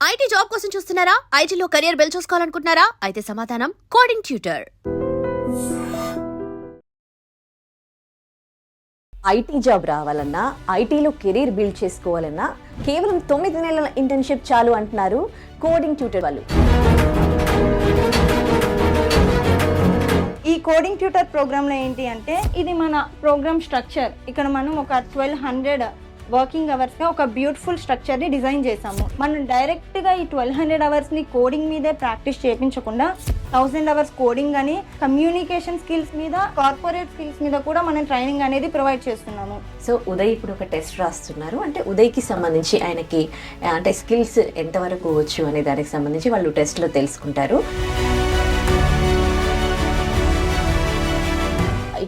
IT job కోసం చూస్తున్నారా? ఐటీలో కెరియర్ బిల్డ్ చూసుకోవాలనుకుంటున్నారా? అయితే సమాధానం కోడింగ్ ట్యూటర్. ఐటీ జాబ్ రావాలన్నా ఐటీలో కెరీర్ బిల్డ్ చేసుకోవాలన్నా కేవలం తొమ్మిది నెలల ఇంటర్న్షిప్ చాలు అంటున్నారు కోడింగ్ ట్యూటర్ వాళ్ళు. ఈ కోడింగ్ ట్యూటర్ ప్రోగ్రామ్లో ఏంటి అంటే ఇది మన ప్రోగ్రామ్ స్ట్రక్చర్. ఇక్కడ మనం ఒక ట్వెల్వ్ హండ్రెడ్ వర్కింగ్ అవర్స్గా ఒక బ్యూటిఫుల్ స్ట్రక్చర్ని డిజైన్ చేసాము మనం డైరెక్ట్గా ఈ ట్వెల్వ్ హండ్రెడ్ అవర్స్ని కోడింగ్ మీదే ప్రాక్టీస్ చేయించకుండా థౌసండ్ అవర్స్ కోడింగ్ అని కమ్యూనికేషన్ స్కిల్స్ మీద కార్పొరేట్ స్కిల్స్ మీద కూడా మనం ట్రైనింగ్ అనేది ప్రొవైడ్ చేస్తున్నాము. సో ఉదయ్ ఇప్పుడు ఒక టెస్ట్ రాస్తున్నారు. అంటే ఉదయ్కి సంబంధించి ఆయనకి అంటే స్కిల్స్ ఎంతవరకు వచ్చు అనే దానికి సంబంధించి వాళ్ళు టెస్ట్లో తెలుసుకుంటారు.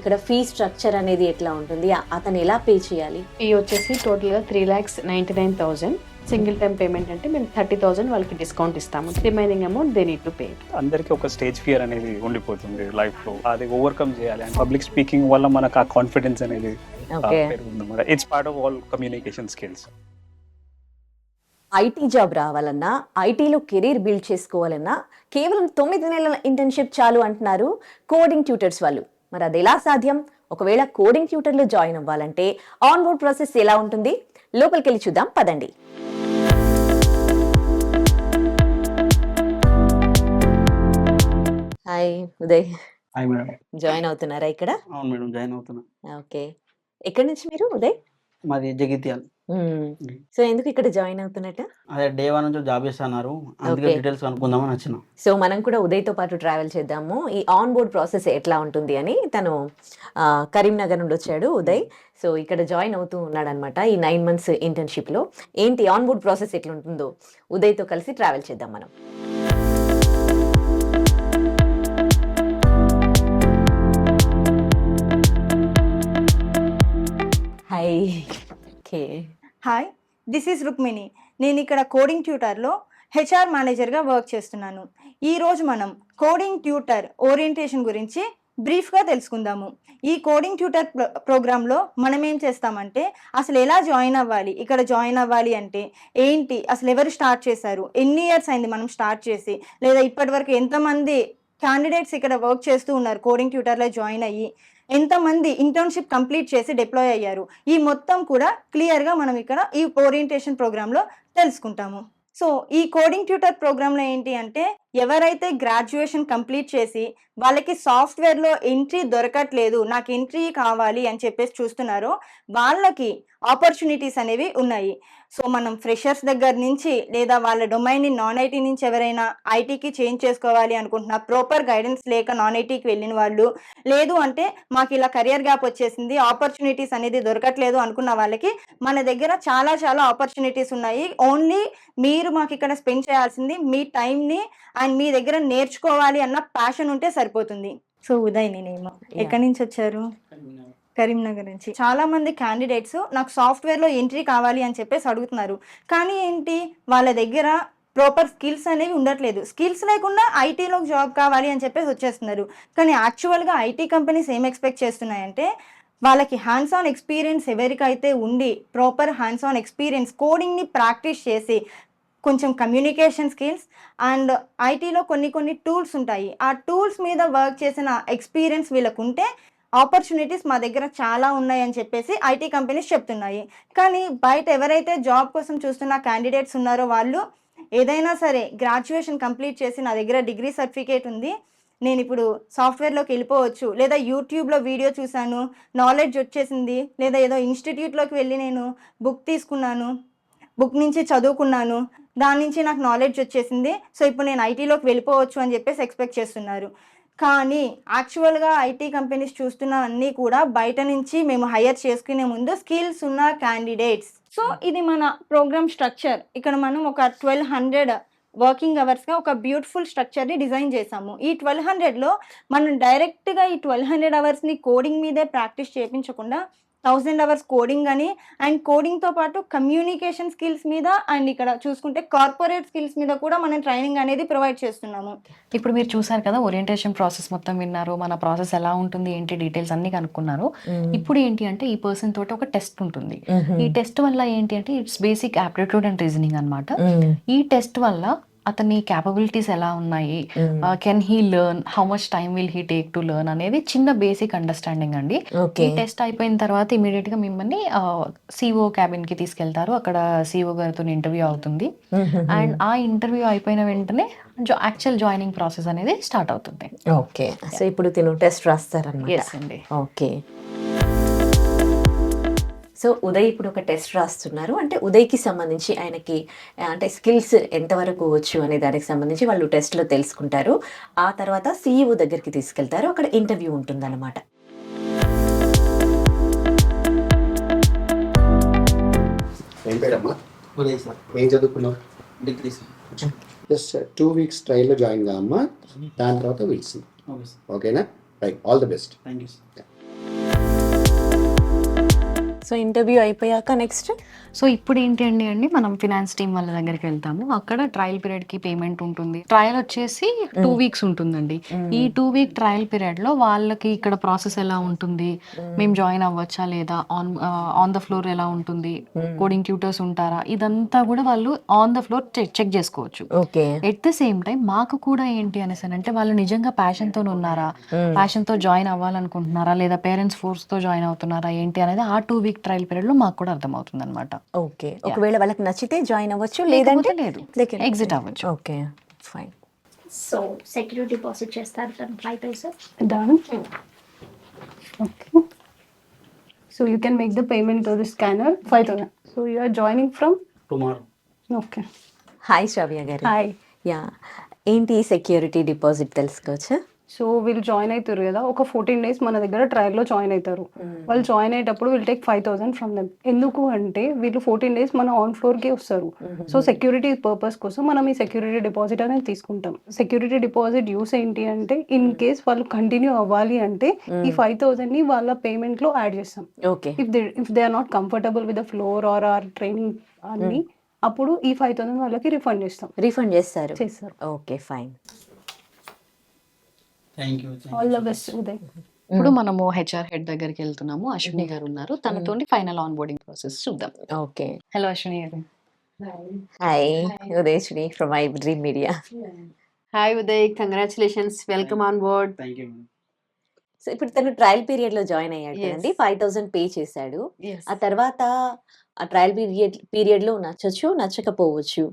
ఇక్కడ ఫీ స్ట్రక్చర్ అనేది ఎట్లా ఉంటుంది? అతను ఎలా పే చేయాలి? ఫీ వచ్చేసి టోటల్గా three lakhs ninety nine thousand single time payment అంటే మేము థర్టీ థౌసండ్ వాళ్ళకి డిస్కౌంట్ ఇస్తాము. Remaining amount they need to pay అందరికీ ఒక స్టేజ్ ఫియర్ అనేది ఉండిపోతుంది లైఫ్లో. అది ఓవర్కమ్ చేయాలి. అండ్ పబ్లిక్ స్పీకింగ్ వల్ల మనకు ఆ కాన్ఫిడెన్స్ అనేది it's part of all communication skills IT job రావాలన్నా ఐటీలో కెరీర్ బిల్డ్ చేసుకోవాలన్నా కేవలం తొమ్మిది నెలల ఇంటర్న్షిప్ చాలు అంటున్నారు కోడింగ్ ట్యూటర్స్ వాళ్ళు. మరి అది ఎలా సాధ్యం? ఒకవేళ కోడింగ్ ట్యూటర్లో జాయిన్ అవ్వాలంటే ఆన్ బోర్డ్ ప్రాసెస్ ఎలా ఉంటుంది? లోపలికి వెళ్ళి చూద్దాం పదండి. Hi Uday. Hi madam. Join అవుతున్నారా ఇక్కడ? అవును మేడం జాయిన్ అవుతున్నా. ఓకే. ఎక్కడి నుంచి మీరు ఉదయ్? మాది జగిత్యాల్. సో ఎందుకు ఇక్కడ జాయిన్ అవుతున్నట్టు? అదే డే వన్ నుంచి జాబ్ చేస్తున్నారు. అందుకే. డీటెయిల్స్ కనుక్కుందామని వచ్చిన. సో మనం కూడా ఉదయ్తో పాటు ట్రావెల్ చేద్దాము. ఈ ఆన్ బోర్డ్ ప్రాసెస్ ఎట్లా ఉంటుంది అని తను కరీంనగర్ నుండి వచ్చాడు ఉదయ్. సో ఇక్కడ జాయిన్ అవుతూ ఉన్నాడు అనమాట ఈ నైన్ మంత్స్ ఇంటర్న్షిప్లో. ఏంటి ఆన్ బోర్డ్ ప్రాసెస్ ఎట్లా ఉంటుందో ఉదయ్తో కలిసి ట్రావెల్ చేద్దాం మనం. Hi okay. Hi this is Rukmini. నేను ఇక్కడ కోడింగ్ ట్యూటర్లో హెచ్ఆర్ మేనేజర్గా వర్క్ చేస్తున్నాను. ఈరోజు మనం కోడింగ్ ట్యూటర్ ఓరియంటేషన్ గురించి బ్రీఫ్గా తెలుసుకుందాము. ఈ కోడింగ్ ట్యూటర్ ప్రో ప్రోగ్రాంలో మనం ఏం చేస్తామంటే అసలు ఎలా జాయిన్ అవ్వాలి ఇక్కడ జాయిన్ అవ్వాలి అంటే ఏంటి అసలు ఎవరు స్టార్ట్ చేశారు ఎన్ని ఇయర్స్ అయింది మనం స్టార్ట్ చేసి లేదా ఇప్పటివరకు ఎంతమంది క్యాండిడేట్స్ ఇక్కడ వర్క్ చేస్తూ ఉన్నారు కోడింగ్ ట్యూటర్లో జాయిన్ అయ్యి ఎంతమంది ఇంటర్న్షిప్ కంప్లీట్ చేసి డిప్లాయ్ అయ్యారు? ఈ మొత్తం కూడా క్లియర్గా మనం ఇక్కడ ఈ ఓరియంటేషన్ ప్రోగ్రాంలో తెలుసుకుంటాము. సో ఈ కోడింగ్ ట్యూటర్ ప్రోగ్రాంలో ఏంటి అంటే ఎవరైతే గ్రాడ్యుయేషన్ కంప్లీట్ చేసి వాళ్ళకి సాఫ్ట్వేర్లో ఎంట్రీ దొరకట్లేదు నాకు ఎంట్రీ కావాలి అని చెప్పేసి చూస్తున్నారో వాళ్ళకి ఆపర్చునిటీస్ అనేవి ఉన్నాయి. సో మనం ఫ్రెషర్స్ దగ్గర నుంచి లేదా వాళ్ళ డొమైన్ని నాన్ ఐటీ నుంచి ఎవరైనా ఐటీకి చేంజ్ చేసుకోవాలి అనుకుంటున్నా ప్రాపర్ గైడెన్స్ లేక నాన్ ఐటీకి వెళ్ళిన వాళ్ళు లేదు అంటే మాకు ఇలా కెరియర్ గ్యాప్ వచ్చేసింది ఆపర్చునిటీస్ అనేది దొరకట్లేదు అనుకున్న వాళ్ళకి మన దగ్గర చాలా చాలా ఆపర్చునిటీస్ ఉన్నాయి. ఓన్లీ మీరు మాకు ఇక్కడ స్పెండ్ చేయాల్సింది మీ టైంని అండ్ మీ దగ్గర నేర్చుకోవాలి అన్న ప్యాషన్ ఉంటే సరిపోతుంది. సో ఉదయ్ నేనేమో ఎక్కడి నుంచి వచ్చారు? కరీంనగర్. నుంచి. చాలా మంది క్యాండిడేట్స్ నాకు సాఫ్ట్వేర్లో ఎంట్రీ కావాలి అని చెప్పేసి అడుగుతున్నారు. కానీ ఏంటి? వాళ్ళ దగ్గర ప్రాపర్ స్కిల్స్ అనేవి ఉండట్లేదు. స్కిల్స్ లేకుండా ఐటీలో జాబ్ కావాలి అని చెప్పేసి వచ్చేస్తున్నారు. కానీ యాక్చువల్గా ఐటీ కంపెనీస్ ఏం ఎక్స్పెక్ట్ చేస్తున్నాయంటే వాళ్ళకి హ్యాండ్స్ ఆన్ ఎక్స్పీరియన్స్ ఎవరికైతే ఉండి ప్రాపర్ హ్యాండ్స్ ఆన్ ఎక్స్పీరియన్స్ కోడింగ్ని ప్రాక్టీస్ చేసి కొంచెం కమ్యూనికేషన్ స్కిల్స్ అండ్ ఐటీలో కొన్ని కొన్ని టూల్స్ ఉంటాయి. ఆ టూల్స్ మీద వర్క్ చేసిన ఎక్స్పీరియన్స్ వీళ్ళకు ఉంటే ఆపర్చునిటీస్ మా దగ్గర చాలా ఉన్నాయని చెప్పేసి ఐటీ కంపెనీస్ చెప్తున్నాయి. కానీ బయట ఎవరైతే జాబ్ కోసం చూస్తున్న క్యాండిడేట్స్ ఉన్నారో వాళ్ళు ఏదైనా సరే గ్రాడ్యుయేషన్ కంప్లీట్ చేసి నా దగ్గర డిగ్రీ సర్టిఫికేట్ ఉంది నేను ఇప్పుడు సాఫ్ట్వేర్లోకి వెళ్ళిపోవచ్చు లేదా యూట్యూబ్లో వీడియో చూశాను నాలెడ్జ్ వచ్చేసింది లేదా ఏదో ఇన్స్టిట్యూట్లోకి వెళ్ళి నేను బుక్ తీసుకున్నాను బుక్ నుంచి చదువుకున్నాను దాని నుంచి నాకు నాలెడ్జ్ వచ్చేసింది. సో ఇప్పుడు నేను ఐటీలోకి వెళ్ళిపోవచ్చు అని చెప్పేసి ఎక్స్పెక్ట్ చేస్తున్నారు. కానీ యాక్చువల్గా ఐటీ కంపెనీస్ చూస్తున్న అన్నీ కూడా బయట నుంచి మేము హైయర్ చేసుకునే ముందు స్కిల్స్ ఉన్న క్యాండిడేట్స్ సో ఇది మన ప్రోగ్రామ్ స్ట్రక్చర్ ఇక్కడ మనం ఒక ట్వెల్వ్ హండ్రెడ్ వర్కింగ్ అవర్స్గా ఒక బ్యూటిఫుల్ స్ట్రక్చర్ని డిజైన్ చేసాము ఈ ట్వెల్వ్ హండ్రెడ్లో మనం డైరెక్ట్గా ఈ ట్వెల్వ్ హండ్రెడ్ అవర్స్ని కోడింగ్ మీదే ప్రాక్టీస్ చేయించకుండా థౌసండ్ అవర్స్ కోడింగ్ అని అండ్ కోడింగ్తో పాటు కమ్యూనికేషన్ స్కిల్స్ మీద అండ్ ఇక్కడ చూసుకుంటే కార్పొరేట్ స్కిల్స్ మీద కూడా మనం ట్రైనింగ్ అనేది ప్రొవైడ్ చేస్తున్నాము. ఇప్పుడు మీరు చూసారు కదా ఓరియంటేషన్ ప్రాసెస్ మొత్తం విన్నారు మన ప్రాసెస్ ఎలా ఉంటుంది ఏంటి డీటెయిల్స్ అన్ని కనుక్కున్నారు. ఇప్పుడు ఏంటి అంటే ఈ పర్సన్ తోటి ఒక టెస్ట్ ఉంటుంది. ఈ టెస్ట్ వల్ల ఏంటి అంటే it's basic aptitude and reasoning అన్నమాట. ఈ టెస్ట్ వల్ల అతని క్యాపబిలిటీస్ ఎలా ఉన్నాయి? Can he learn how much time will he take to learn అనేది చిన్న బేసిక్ అండర్స్టాండింగ్ అండి. ఈ టెస్ట్ అయిపోయిన తర్వాత ఇమీడియట్గా మిమ్మల్ని సిఓ క్యాబిన్కి తీసుకెళ్తారు. అక్కడ సిఓ గారితో ఇంటర్వ్యూ అవుతుంది. అండ్ ఆ ఇంటర్వ్యూ అయిపోయిన వెంటనే యాక్చువల్ జాయినింగ్ ప్రాసెస్ అనేది స్టార్ట్ అవుతుంది. ఓకే సో ఇప్పుడు తిను టెస్ట్ రాస్తారన్నమాట. ఎస్ అండి. ఓకే సో ఉదయ్ ఇప్పుడు ఒక టెస్ట్ రాస్తున్నారు. అంటే ఉదయ్కి సంబంధించి ఆయనకి అంటే స్కిల్స్ ఎంతవరకు వచ్చు అనే దానికి సంబంధించి వాళ్ళు టెస్ట్లో తెలుసుకుంటారు. ఆ తర్వాత సీఈఓ దగ్గరికి తీసుకెళ్తారు. అక్కడ ఇంటర్వ్యూ ఉంటుందన్నమాట. ఏం పేరమ్మా? ఉదయ్ సార్. ఏం చదువుకున్నావు? Degree sir. Just two weeks ట్రైల్లో జాయిన్గా అమ్మా. దాని తర్వాత విల్సీ ఓకే సార్. ఓకేనా? Right all the best thank you sir so interview అయిపోయాక నెక్స్ట్? సో ఇప్పుడు ఏంటి అండి అండి మనం ఫినాన్స్ టీం వాళ్ళ దగ్గరికి వెళ్తాము. అక్కడ ట్రయల్ పీరియడ్కి పేమెంట్ ఉంటుంది. ట్రయల్ వచ్చేసి టూ వీక్స్ ఉంటుందండి. ఈ టూ వీక్ ట్రయల్ పీరియడ్లో వాళ్ళకి ఇక్కడ ప్రాసెస్ ఎలా ఉంటుంది? మేము. జాయిన్ అవ్వచ్చా లేదా? ఆన్ ఆన్ ద ఫ్లోర్ ఎలా ఉంటుంది? కోడింగ్ ట్యూటర్స్ ఉంటారా? ఇదంతా కూడా వాళ్ళు ఆన్ ద ఫ్లోర్ చెక్ చేసుకోవచ్చు. ఎట్ ద సేమ్ టైం మాకు కూడా ఏంటి అనేసి అని అంటే వాళ్ళు నిజంగా ప్యాషన్తో ఉన్నారా? ప్యాషన్తో జాయిన్ అవ్వాలనుకుంటున్నారా? లేదా పేరెంట్స్ ఫోర్స్తో జాయిన్ అవుతున్నారా? ఏంటి అనేది ఆ టూ వీక్ ట్రయల్ పీరియడ్లో మాకు కూడా అర్థమవుతుంది అనమాట ఓకే ఒకవేళ వాళ్ళకి నచ్చితే జాయిన్ అవ్వచ్చు లేదంటే లేదు ఎగ్జిట్ అవ్వచ్చు okay fine so security deposit చేస్తారు తను five thousand Done. Okay. So you can make the payment to the scanner. Five thousand. So you are joining from. Tomorrow Okay. Hi Shravya garu Hi. Yeah ఏంటి security deposit తెలుసుకోవచ్చా so వీళ్ళు join అవుతారు కదా. ఒక fourteen days మన దగ్గర ట్రయల్లో join అవుతారు వాళ్ళు జాయిన్ అయ్యేటప్పుడు వీళ్ళు take five thousand from them ఎందుకు అంటే వీళ్ళు ఫోర్టీన్ డేస్ మన ఆన్ ఫ్లోర్కి వస్తారు. సో సెక్యూరిటీ పర్పస్ కోసం మనం ఈ సెక్యూరిటీ డిపాజిట్ అనేది తీసుకుంటాం. సెక్యూరిటీ డిపాజిట్ యూస్ ఏంటి అంటే ఇన్ కేస్ వాళ్ళు కంటిన్యూ అవ్వాలి అంటే ఈ ఫైవ్ థౌసండ్ని వాళ్ళ పేమెంట్లో యాడ్ చేస్తాం. Okay if they if they are not comfortable with the floor or or training అన్ని అప్పుడు ఈ ఫైవ్ థౌసండ్ వాళ్ళకి రిఫండ్ చేస్తాం. రీఫండ్ చేస్తారు. చేస్తారు. Okay fine all the best Uday ఇప్పుడు మనము హెచ్ఆర్ హెడ్ దగ్గరికి వెళ్తున్నాము. అశ్విని గారు ఉన్నారు తనతో ఫైనల్ ఆన్ బోర్డింగ్ ప్రాసెస్ చూద్దాం. Okay hello Ashwini garu. Hi Udayasri from I dream media hi Uday congratulations welcome on board so ఇప్పుడు తను ట్రయల్ పీరియడ్లో జాయిన్ అయ్యాడు. కదండి. ఫైవ్ థౌసండ్ పే చేశాడు. ఆ తర్వాత ఆ ట్రయల్ పీరియడ్ పీరియడ్లో నచ్చచ్చు నచ్చకపోవచ్చు.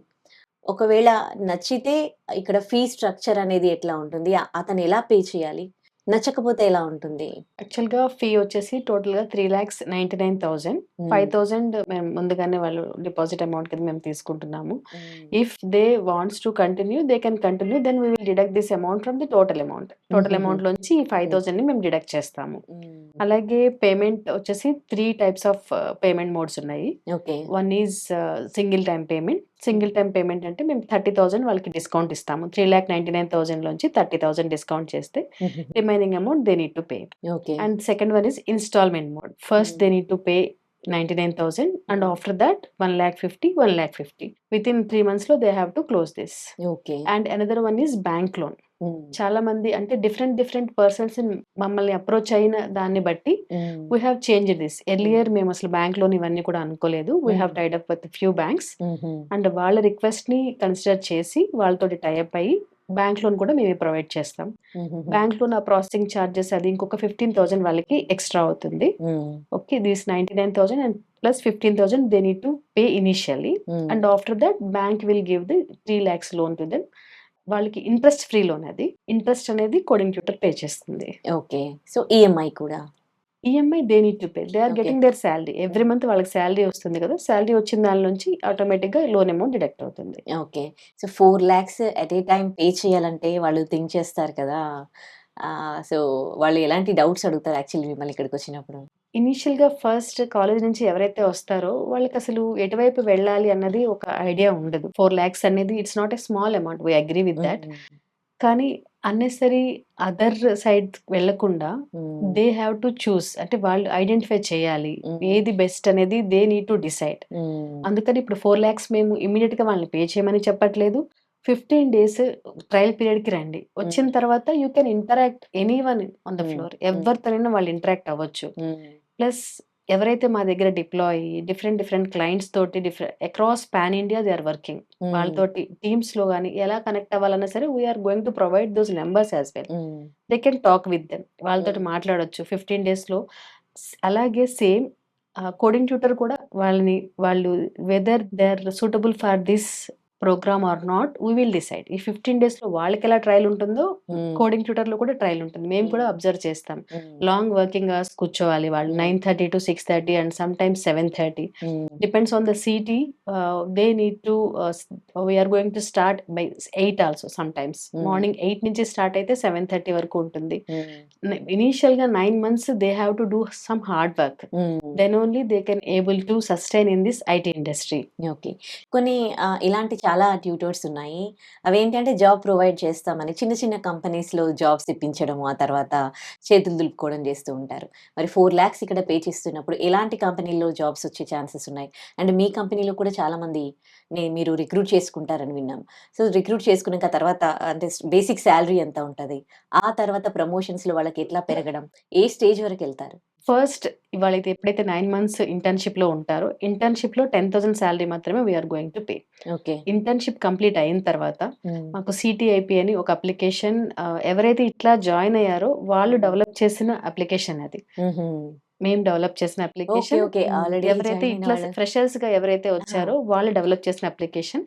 ఒకవేళ నచ్చితే ఇక్కడ ఫీ స్ట్రక్చర్ అనేది ఎట్లా ఉంటుంది? అతను ఎలా పే చేయాలి? నచ్చకపోతే ఎలా ఉంటుంది? యాక్చువల్గా ఫీ వచ్చేసి టోటల్గా three lakhs ninety nine thousand Hmm. Five thousand మేము ముందుగానే వాళ్ళు డిపాజిట్ అమౌంట్ కింద మేము తీసుకుంటున్నాము. If they wants to continue they can continue then we will deduct this amount from the total amount total. Amount లోంచి ఈ ఫైవ్ థౌసండ్ని మేము deduct చేస్తాము. మ్మ్. అలాగే పేమెంట్ వచ్చేసి three types of payment modes ఉన్నాయి. Okay one is single time payment single time payment అంటే మేము thirty thousand వాళ్ళకి డిస్కౌంట్ ఇస్తాము. Three lakh ninety nine thousand లోంచి థర్టీ థౌసండ్ డిస్కౌంట్ చేస్తే remaining amount they need to pay. Okay. And second one is installment mode. First they need to pay ninety nine thousand and after that one lakh fifty one lakh fifty. With in three మంత్స్లో they have to close this. Okay. And another one is bank loan. చాలా మంది అంటే different different persons మమ్మల్ని approach అయిన దాన్ని బట్టి we have change this earlier మేము అసలు బ్యాంక్ లోన్ ఇవన్నీ కూడా అనుకోలేదు. We have tied up with few banks and వాళ్ళ రిక్వెస్ట్ని కన్సిడర్ చేసి వాళ్ళతోటి టైఅప్ అయ్యి బ్యాంక్ లోన్ కూడా మేమే ప్రొవైడ్ చేస్తాం. బ్యాంక్ లోన్ ఆ ప్రాసెసింగ్ ఛార్జెస్ అది ఇంకొక ఫిఫ్టీన్ థౌసండ్ వాళ్ళకి ఎక్స్ట్రా అవుతుంది. Okay this ninety nine thousand and plus fifteen thousand they need to pay initially and after that bank will give the three lakhs loan to them వాళ్ళకి interest free loan అది. Interest అనేది coding tutor pay చేస్తుంది. Okay. So EMI కూడా? EMI they need to pay they are. Getting their salary every month వాళ్ళకి salary వస్తుంది కదా. Salary వచ్చిన దాని నుంచి ఆటోమేటిక్గా లోన్ అమౌంట్ డిడక్ట్ అవుతుంది. Okay. So four lakhs at a time pay చేయాలంటే వాళ్ళు థింక్ చేస్తారు కదా. సో వాళ్ళు ఎలాంటి డౌట్స్ అడుగుతారు యాక్చువల్లీ మిమ్మల్ని ఇక్కడికి వచ్చినప్పుడు? ఇనీషియల్గా ఫస్ట్ కాలేజ్ నుంచి ఎవరైతే వస్తారో వాళ్ళకి అసలు ఎటువైపు వెళ్ళాలి అన్నది ఒక ఐడియా ఉండదు. ఫోర్ ల్యాక్స్ అనేది it's not a small amount. We agree with that. కానీ అన్నెసరీ అదర్ సైడ్ వెళ్ళకుండా దే హ్యావ్ టు చూస్. అంటే వాళ్ళు ఐడెంటిఫై చేయాలి. ఏది బెస్ట్ అనేది దే నీడ్ టు డిసైడ్. అందుకని ఇప్పుడు ఫోర్ ల్యాక్స్ మేము ఇమీడియట్గా వాళ్ళని పే చేయమని చెప్పట్లేదు. ఫిఫ్టీన్ డేస్ ట్రయల్ పీరియడ్కి రండి. వచ్చిన తర్వాత you can interact any one on the. Floor. ఎవరితోనైనా వాళ్ళు ఇంటరాక్ట్ అవ్వచ్చు. ప్లస్ ఎవరైతే మా దగ్గర డిప్లాయ్ డిఫరెంట్ డిఫరెంట్ క్లయింట్స్ తోటి different across pan India they are working వాళ్ళతోటి టీమ్స్లో కానీ ఎలా కనెక్ట్ అవ్వాలన్నా సరే we are going to provide those numbers as well they can talk with them వాళ్ళతో Mm. మాట్లాడొచ్చు. ఫిఫ్టీన్ డేస్లో అలాగే సేమ్ కోడింగ్ ట్యూటర్ కూడా వాళ్ళని వాళ్ళు whether they are suitable for this program or not we will decide. ఈ fifteen డేస్లో వాళ్ళకి ఎలా ట్రయల్ ఉంటుందో కోడింగ్ ట్యూటర్లో కూడా ట్రయల్ ఉంటుంది. మేము కూడా. అబ్జర్వ్ చేస్తాం. లాంగ్ వర్కింగ్ అవర్స్ కూర్చోవాలి వాళ్ళు. Nine thirty to six thirty and some times seven thirty. Depends on the city they need to we are going to start by eight also some times. Morning eight నుంచి start అయితే seven thirty వరకు ఉంటుంది. ఇనీషియల్గా nine months they have to do some hard work. Then only they can able to sustain in this IT industry. Okay. కొన్ని ఇలాంటి చాలా tutors ఉన్నాయి. అవి ఏంటంటే జాబ్ ప్రొవైడ్ చేస్తామని చిన్న చిన్న కంపెనీస్లో జాబ్స్ ఇప్పించడము ఆ తర్వాత చేతులు దులుపుకోవడం చేస్తూ ఉంటారు. మరి ఫోర్ ల్యాక్స్ ఇక్కడ పే చేస్తున్నప్పుడు ఎలాంటి కంపెనీల్లో జాబ్స్ వచ్చే ఛాన్సెస్ ఉన్నాయి? అండ్ మీ కంపెనీలో కూడా చాలా మంది నే- మీరు రిక్రూట్ చేసుకుంటారని విన్నాం. సో రిక్రూట్ చేసుకున్నాక తర్వాత అంటే బేసిక్ శాలరీ ఎంత ఉంటుంది? ఆ తర్వాత ప్రమోషన్స్లో వాళ్ళకి ఎట్లా పెరగడం? ఏ స్టేజ్ వరకు వెళ్తారు? ఫస్ట్ ఇవాళైతే ఎప్పుడైతే నైన్ మంత్స్ ఇంటర్న్షిప్లో ఉంటారో ఇంటర్న్షిప్లో టెన్ థౌసండ్ శాలరీ మాత్రమే we are going to pay okay. Internship complete అయిన తర్వాత మాకు సిటిఐపి అని ఒక అప్లికేషన్ ఎవరైతే ఇట్లా జాయిన్ అయ్యారో వాళ్ళు డెవలప్ చేసిన అప్లికేషన్ అది. మేము డెవలప్ చేసిన అప్లికేషన్. ఎవరైతే ఇట్లా ఫ్రెషర్స్గా ఎవరైతే వచ్చారో వాళ్ళు డెవలప్ చేసిన అప్లికేషన్.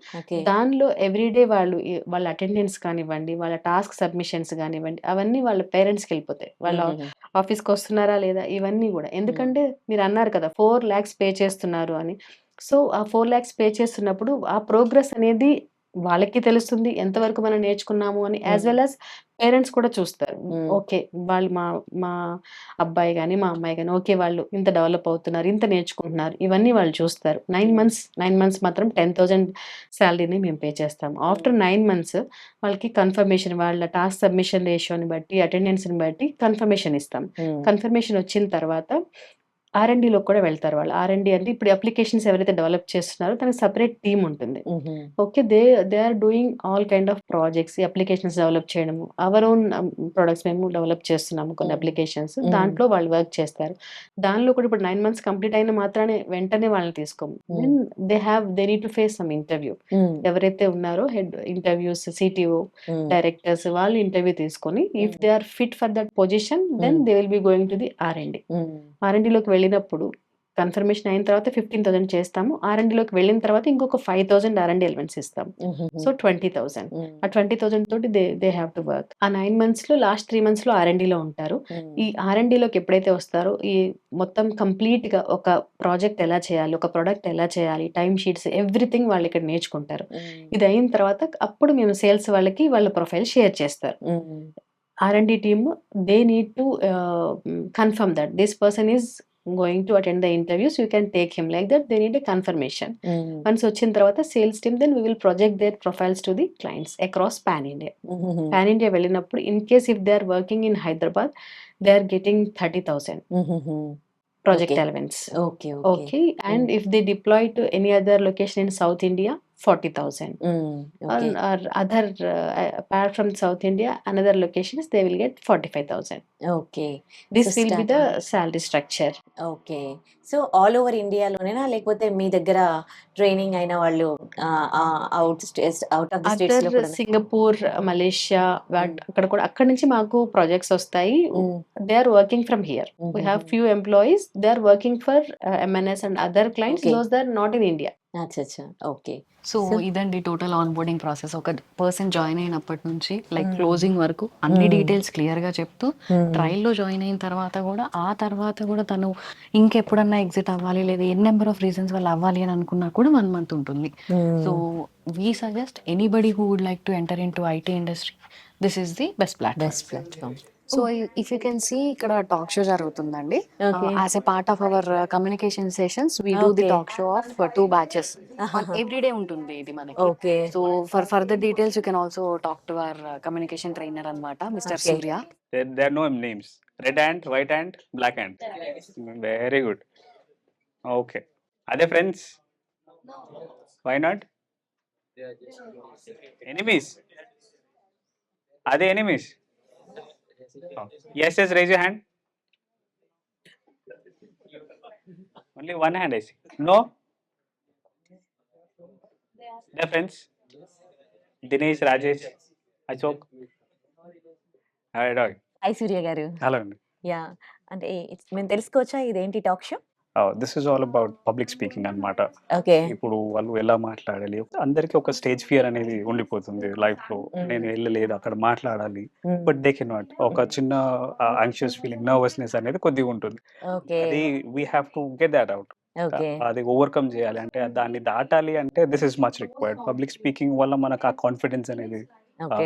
దానిలో ఎవ్రీడే వాళ్ళు వాళ్ళ అటెండెన్స్ కానివ్వండి వాళ్ళ టాస్క్ సబ్మిషన్స్ కానివ్వండి అవన్నీ వాళ్ళ పేరెంట్స్కి వెళ్ళిపోతాయి. వాళ్ళ ఆఫీస్కి వస్తున్నారా లేదా ఇవన్నీ కూడా. ఎందుకంటే మీరు అన్నారు కదా ఫోర్ ల్యాక్స్ పే చేస్తున్నారు అని. సో ఆ ఫోర్ ల్యాక్స్ పే చేస్తున్నప్పుడు ఆ ప్రోగ్రెస్ అనేది వాళ్ళకి తెలుస్తుంది ఎంతవరకు మనం నేర్చుకున్నాము అని యాజ్ వెల్ యాజ్ పేరెంట్స్ కూడా చూస్తారు. ఓకే వాళ్ళు మా మా అబ్బాయి కానీ మా అమ్మాయి కానీ ఓకే వాళ్ళు ఇంత డెవలప్ అవుతున్నారు ఇంత నేర్చుకుంటున్నారు ఇవన్నీ వాళ్ళు చూస్తారు. నైన్ మంత్స్ నైన్ మంత్స్ మాత్రం టెన్ థౌజండ్ శాలరీని మేము పే చేస్తాం ఆఫ్టర్ నైన్ మంత్స్ వాళ్ళకి కన్ఫర్మేషన్ వాళ్ళ టాస్క్ సబ్మిషన్ రేషియోని బట్టి అటెండెన్స్ని బట్టి కన్ఫర్మేషన్ ఇస్తాం. కన్ఫర్మేషన్ వచ్చిన తర్వాత ఆర్ఎండిలో కూడా వెళ్తారు వాళ్ళు. ఆర్ఎండి అంటే ఇప్పుడు అప్లికేషన్స్ ఎవరైతే డెవలప్ చేస్తున్నారో దానికి సపరేట్ టీమ్ ఉంటుంది. Okay they they are doing all kind of projects applications develop చేయడము. అవర్ ఓన్ ప్రొడక్ట్స్ మేము డెవలప్ చేస్తున్నాము కొన్ని. అప్లికేషన్స్. దాంట్లో వాళ్ళు వర్క్ చేస్తారు. దానిలో కూడా ఇప్పుడు నైన్ మంత్స్ కంప్లీట్ అయిన మాత్రానే వెంటనే వాళ్ళని తీసుకోము. Then they have they need to face some interview ఎవరైతే ఉన్నారో హెడ్ ఇంటర్వ్యూస్ సిటిఓ డైరెక్టర్స్ వాళ్ళు ఇంటర్వ్యూ తీసుకొని if. They are fit for that position then. They will be going to the RMD ఆర్ఎండిలోకి వెళ్ళినప్పుడు కన్ఫర్మేషన్ అయిన తర్వాత ఫిఫ్టీన్ థౌసండ్ చేస్తాము. ఆర్ఎండిలోకి వెళ్ళిన తర్వాత ఇంకొక ఫైవ్ థౌసండ్ ఆర్ఎండి ఎలిమెంట్స్ ఇస్తాం సో ట్వంటీ థౌసండ్ ఆ ట్వంటీ థౌసండ్ తోటి they they have to work ఆ నైన్ మంత్స్లో లాస్ట్ త్రీ మంత్స్లో ఆర్ఎండిలో ఉంటారు. ఈ ఆర్ఎండిలోకి ఎప్పుడైతే వస్తారో ఈ మొత్తం కంప్లీట్గా ఒక ప్రాజెక్ట్ ఎలా చేయాలి ఒక ప్రొడక్ట్ ఎలా చేయాలి టైం షీట్స్ ఎవ్రీథింగ్ వాళ్ళు ఇక్కడ నేర్చుకుంటారు. ఇది అయిన తర్వాత అప్పుడు మేము సేల్స్ వాళ్ళకి వాళ్ళ ప్రొఫైల్ షేర్ చేస్తారు. RMD team they need to confirm that this person is going to attend the interviews you can take him like that they need a confirmation once వచ్చిన తర్వాత sales team then we will project their profiles to the clients across pan India pan India వెళ్ళినప్పుడు in case if they are working in Hyderabad they are getting thirty thousand project Okay. Allowance okay okay and if they deploy to any other location in South India forty thousand other uh, apart from South India, another locations they will get forty five thousand. Okay will be the starting- salary structure. Okay so all over ఇండియాలోనేనా లేకపోతే మీ దగ్గర training అయిన వాళ్ళు out states out of the states other Singapore Malaysia. అక్కడ కూడా అక్కడ నుంచి మాకు ప్రాజెక్ట్స్ వస్తాయి. They are working from here we have few employees they are working for MNCs and other clients. Those there not in India అచ్చా అచ్చా. Okay. So So- ఇదండి total on boarding process. ఒక పర్సన్ జాయిన్ అయినప్పటి నుంచి like closing వరకు అన్ని. Details క్లియర్గా చెప్తూ ట్రయల్లో జాయిన్ అయిన తర్వాత కూడా ఆ తర్వాత కూడా తను ఇంకెప్పుడన్నా ఎగ్జిట్ అవ్వాలి లేదా ఎన్ని నెంబర్ ఆఫ్ రీజన్స్ వల్ల అవ్వాలి అని అనుకున్నా కూడా వన్ మంత్ ఉంటుంది. So we suggest anybody who would like to enter into IT industry. This is the best platform. Best platform. So if you can see ఇక్కడ టాక్ షో జరుగుతుందండి. As a part of our communication sessions we do the. Talk show of two batches every day ఉంటుంది ఇది మనకి okay so for further details you can also talk to our communication trainer అన్నమాట Mr. Surya There, there are no names. Red ant, white ant, black ant. Very good. Okay. Are they friends? Why not? Enemies? Are they enemies? Oh. Yes, yes, raise your hand. Only one hand I see. No? They're friends? Dinesh, Rajesh, Ashok. All right. Hi Surya garu Hello. Yeah అంటే it's- మేము తెలుసుకోవచ్చా ఇదేంటి talk show this is all about public speaking అన్నమాట. Okay. ఇప్పుడు వాళ్ళు ఎలా మాట్లాడాలి? అందరికీ ఒక స్టేజ్ ఫియర్ అనేది ఉండిపోతుంది లైఫ్లో. నేను వెళ్ళలేదు అక్కడ మాట్లాడాలి. బట్ దే కెన్ నాట్ ఒక చిన్న యాంగ్షియస్ ఫీలింగ్ నర్వస్నెస్ అనేది కొద్దిగా ఉంటుంది. అది we have to get that out అది ఓవర్కమ్ చేయాలి. అంటే దాన్ని దాటాలి అంటే this is much required public speaking వల్ల మనకు ఆ కాన్ఫిడెన్స్ అనేది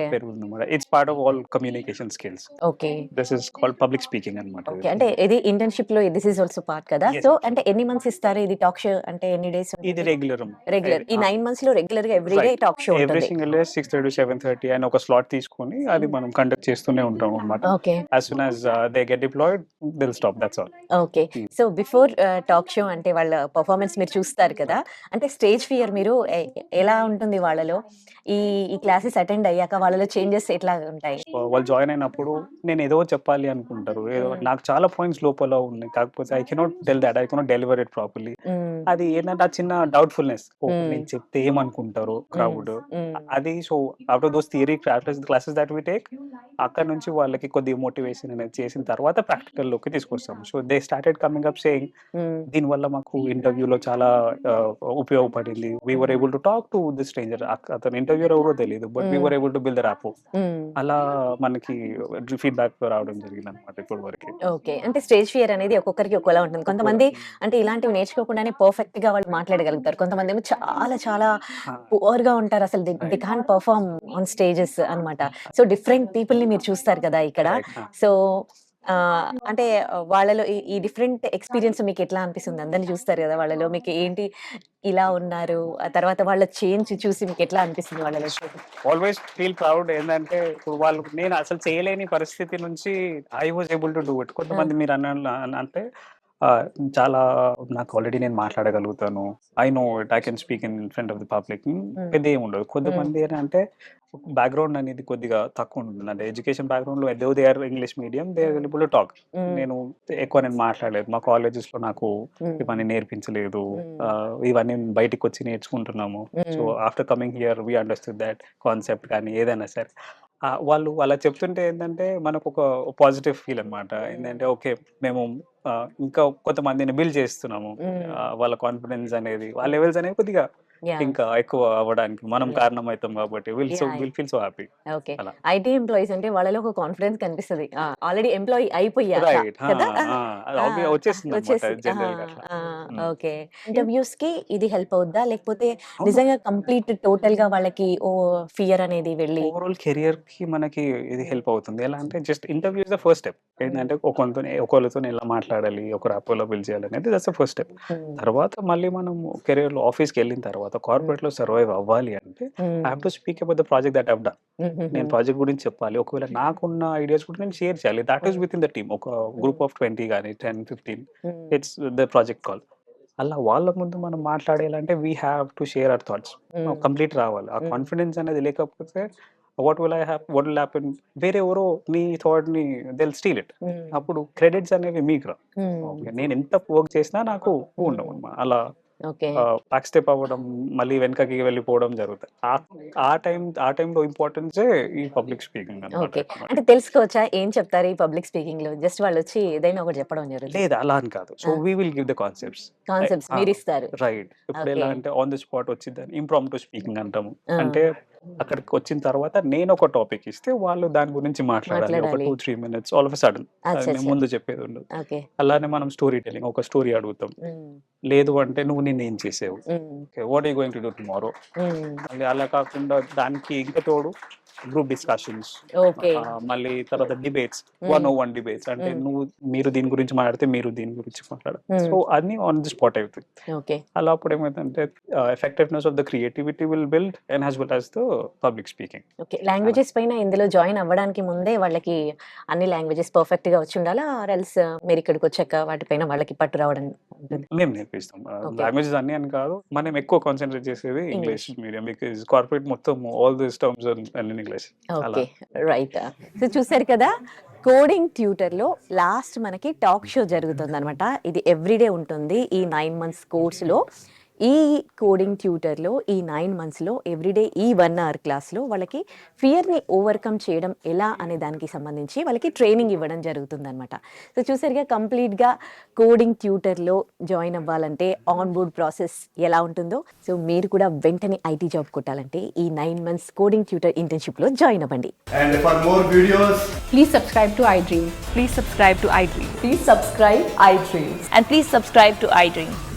పెరుగుతుంది it's part of all communication skills okay. This is called public speaking అనమాట ఓకే. అంటే ఇది ఇంటర్న్షిప్లో దిస్ ఇస్ ఆల్సో పార్ట్ కదా? సో. అంటే ఎన్ని మంత్స్ ఇస్తారు? ఇది టాక్ షో అంటే ఎన్ని డేస్ ఇది రెగ్యులర్ రెగ్యులర్ ఈ నైన్ మంత్స్లో రెగ్యులర్గా every day. Talk show every single day six thirty seven thirty అని ఒక స్లాట్ తీసుకొని అది మనం కండక్ట్ చేస్తూనే ఉంటాం అనమాట okay as soon as they get deployed till stop that's all okay Hmm. So before talk show అంటే వాళ్ళ పర్ఫార్మెన్స్ మీరు చూస్తారు కదా? అంటే స్టేజ్ ఫియర్ మీరు ఎలా ఉంటుంది వాళ్ళలో? ఈ ఈ క్లాసెస్ అటెండ్ అయ్యాక వాళ్ళలో చేంజెస్ ఎట్లా ఉంటాయి వాళ్ళు జాయిన్ అయినప్పుడు నేను ఏదో చెప్పాలి అనుకుంటారు. నాకు చాలా పాయింట్స్ లోపల ఉన్నాయి కాకపోతే I cannot tell that I cannot deliver it properly. అది ఏంటంటే ఆ చిన్న డౌట్ఫుల్నెస్. నేను చెప్తే ఏమనుకుంటారు క్రౌడ్. అది so after those theory classes that we take అక్కడ నుంచి వాళ్ళకి కొద్ది మోటివేషన్ అనేది చేసిన తర్వాత ప్రాక్టికల్లోకి తీసుకొస్తాం so they started coming up saying hmm. దీనివల్ల మాకు ఇంటర్వ్యూలో చాలా ఉపయోగపడింది we were able to talk to the stranger అతను ఇంటర్వ్యూ ఎవరో తెలియదు but we. Were able to build rapport. అలా మనకి ఫీడ్బ్యాక్ రావడం జరిగింది అనమాట ఇప్పటి వరకు ఓకే. అంటే స్టేజ్ ఫియర్ అనేది ఒక్కొక్కరికి ఒక్కోలా ఉంటుంది. కొంతమంది అంటే ఇలాంటివి నేర్చుకోకుండానే పర్ఫెక్ట్గా వాళ్ళు మాట్లాడగలుగుతారు. కొంతమంది ఏమో చాలా చాలా పువర్గా ఉంటారు అసలు. They can perform on stages అన్నమాట. సో డిఫరెంట్ పీపుల్ని మీరు చూస్తారు కదా ఇక్కడ. సో అంటే వాళ్ళలో ఈ- ఈ డిఫరెంట్ ఎక్స్పీరియన్స్ మీకు ఎట్లా అనిపిస్తుంది? అందరిని చూస్తారు కదా వాళ్ళలో. మీకు ఏంటి ఇలా ఉన్నారు? ఆ తర్వాత వాళ్ళ చేంజ్ చూసి మీకు ఎట్లా అనిపిస్తుంది వాళ్ళలో ఆల్వేస్ ఫీల్ ప్రౌడ్ ఏంటంటే ఇప్పుడు వాళ్ళు నేను అసలు చేయలేని పరిస్థితి నుంచి I was able to do it కొంతమంది మీరు అన్న అంటే చాలా నాకు ఆల్రెడీ నేను మాట్లాడగలుగుతాను. I know it I can speak in front of the public పెద్ద ఏమి ఉండదు. కొంతమంది ఏంటంటే బ్యాక్గ్రౌండ్ అనేది కొద్దిగా తక్కువ ఉంటుంది. అంటే ఎడ్యుకేషన్ బ్యాక్గ్రౌండ్లో ఎదో they are English medium they to talk నేను ఎక్కువ నేను మాట్లాడలేదు. మా colleges లో నాకు ఇవన్నీ నేర్పించలేదు. ఇవన్నీ బయటికి వచ్చి నేర్చుకుంటున్నాము so after coming here we understood that concept కానీ ఏదైనా సరే. ఆ, వాళ్ళు అలా చెప్తుంటే ఏంటంటే మనకు ఒక పాజిటివ్ ఫీల్ అన్నమాట ఏంటంటే ఓకే మేము ఆ, ఇంకా కొంతమందిని బిల్డ్ చేస్తున్నాము. ఆ, వాళ్ళ కాన్ఫిడెన్స్ అనేది వాళ్ళ లెవెల్స్ అనేవి కొద్దిగా ఇంకా ఎక్కువ అవ్వడానికి మనం. కారణం అవుతాం కాబట్టి will so. Will feel so happy okay. IT employees అంటే వాళ్ళలో ఒక కాన్ఫిడెన్స్ కనిపిస్తుంది. Already employee Mm. ఓకే ఇంటర్వ్యూస్కి ఇది హెల్ప్ అవుద్దా? లేకపోతే నిజంగా కంప్లీట్ టోటల్గా వాళ్ళకి ఓ ఫియర్ అనేది వెళ్ళి ఓవరాల్ కెరియర్కి మనకి ఇది హెల్ప్ అవుతుంది. ఎలా అంటే just interview is the first step ఏంటంటే ఒకరితో ఒకరితో ఎలా మాట్లాడాలి ఒక ర్యాపోలో బిల్డ్ చేయాలి అనేది దట్స్ ద ఫస్ట్ స్టెప్ తర్వాత మళ్ళీ మనం కెరియర్లో ఆఫీస్కి వెళ్ళిన తర్వాత కార్పొరేట్లో సర్వైవ్ అవ్వాలి అంటే I have to speak about the project that have done నేను ప్రాజెక్ట్ గురించి చెప్పాలి. ఒకవేళ నాకున్న ఐడియాస్ కూడా నేను షేర్ చేయాలి. That is within the team ఒక గ్రూప్ ఆఫ్ ట్వంటీ కానీ ten fifteen it's the project call అలా వాళ్ళ ముందు మనం మాట్లాడేయాలంటే we have to share our thoughts complete రావాలి. ఆ. కాన్ఫిడెన్స్ అనేది లేకపోతే what will I have what will happen వేరే ఎవరో నీ థాట్ని దెల్ స్టీల్ ఇట్ అప్పుడు క్రెడిట్స్ అనేవి మీకు రా. నేను ఎంత వర్క్ చేసినా నాకు ఉండవు. అలా బ్యాక్ స్టెప్ అవ్వడం మళ్ళీ వెనకకి వెళ్ళిపోవడం జరుగుతుంది ఆ- టైం ఆ టైంలో ఇంపార్టెన్సే ఈ పబ్లిక్ స్పీకింగ్ అంటే తెలుసుకోవచ్చా? ఏం చెప్తారు ఈ పబ్లిక్ స్పీకింగ్లో? జస్ట్ వాళ్ళు వచ్చి ఏదైనా ఒకటి చెప్పడం జరుగుతుంది. లేదు అలా అని కాదు. So. We will give the concepts concepts. మీరు ఇస్తారు రైట్ ఇప్పుడు ఎలా. అంటే ఆన్ ది స్పాట్ వచ్చిందని ఇంప్రాంప్టు స్పీకింగ్ అంటాము. అంటే అక్కడికి వచ్చిన తర్వాత నేను ఒక టాపిక్ ఇస్తే వాళ్ళు దాని గురించి మాట్లాడాలి. ఒక. Two three minutes all of sudden నేను. ముందు చెప్పేది ఉండదు. అలానే మనం స్టోరీ టెలింగ్ ఒక స్టోరీ అడుగుతాం. లేదు అంటే నువ్వు నిన్న ఏం చేసావు? వాట్ ఈ గోయింగ్ టు డూ టుమారో అలా కాకుండా దానికి ఇంకా తోడు గ్రూప్ డిస్కషన్స్ ఓకే మళ్ళీ తర్వాత debates one o one debates అంటే Mm. నువ్వు మీరు దీని గురించి మాట్లాడితే మీరు దీని గురించి మాట్లాడాలి. సో అన్ని ఆన్ ది స్పాట్ అవుతుంది ఓకే అలా అప్పుడు ఏమైందంటే effectiveness of the creativity will build and as well as the public speaking okay languages పైన ఇందులో జాయిన్ అవ్వడానికి ముందే వాళ్ళకి అన్ని లాంగ్వేజెస్ పర్ఫెక్ట్గా వచ్చి ఉండాలా? ఎల్స్ మీరు ఇక్కడికి వచ్చాక వాటిపైన వాళ్ళకి పట్టు రావడం మేము నేర్పిస్తాం. లాంగ్వేజెస్ అన్ని అని కాదు. మనం ఎక్కువ కాన్సన్ట్రేట్ చేసేది ఇంగ్లీష్ మీడియం బికాజ్ కార్పొరేట్ మొత్తం all this terms and English. Okay right. So చూసారు కదా కోడింగ్ ట్యూటర్లో లాస్ట్ మనకి టాక్ షో జరుగుతుంది అనమాట ఇది ఎవ్రీడే ఉంటుంది ఈ నైన్ మంత్స్ కోర్సులో. ఈ కోడింగ్ ట్యూటర్లో ఈ నైన్ మంత్స్లో ఎవ్రీడే ఈ వన్ అవర్ క్లాస్లో వాళ్ళకి ఫియర్ని ఓవర్కమ్ చేయడం ఎలా అనే దానికి సంబంధించి వాళ్ళకి ట్రైనింగ్ ఇవ్వడం జరుగుతుంది అనమాట సో చూసారుగా కంప్లీట్గా కోడింగ్ ట్యూటర్లో జాయిన్ అవ్వాలంటే ఆన్ బోర్డ్ ప్రాసెస్ ఎలా ఉంటుందో సో మీరు కూడా వెంటనే ఐటీ జాబ్ కొట్టాలంటే ఈ నైన్ మంత్స్ కోడింగ్ ట్యూటర్ ఇంటర్న్షిప్లో జాయిన్ అవ్వండి And for more videos, Please subscribe to iDream. Please subscribe to iDream. Please subscribe iDream. And please subscribe to iDream.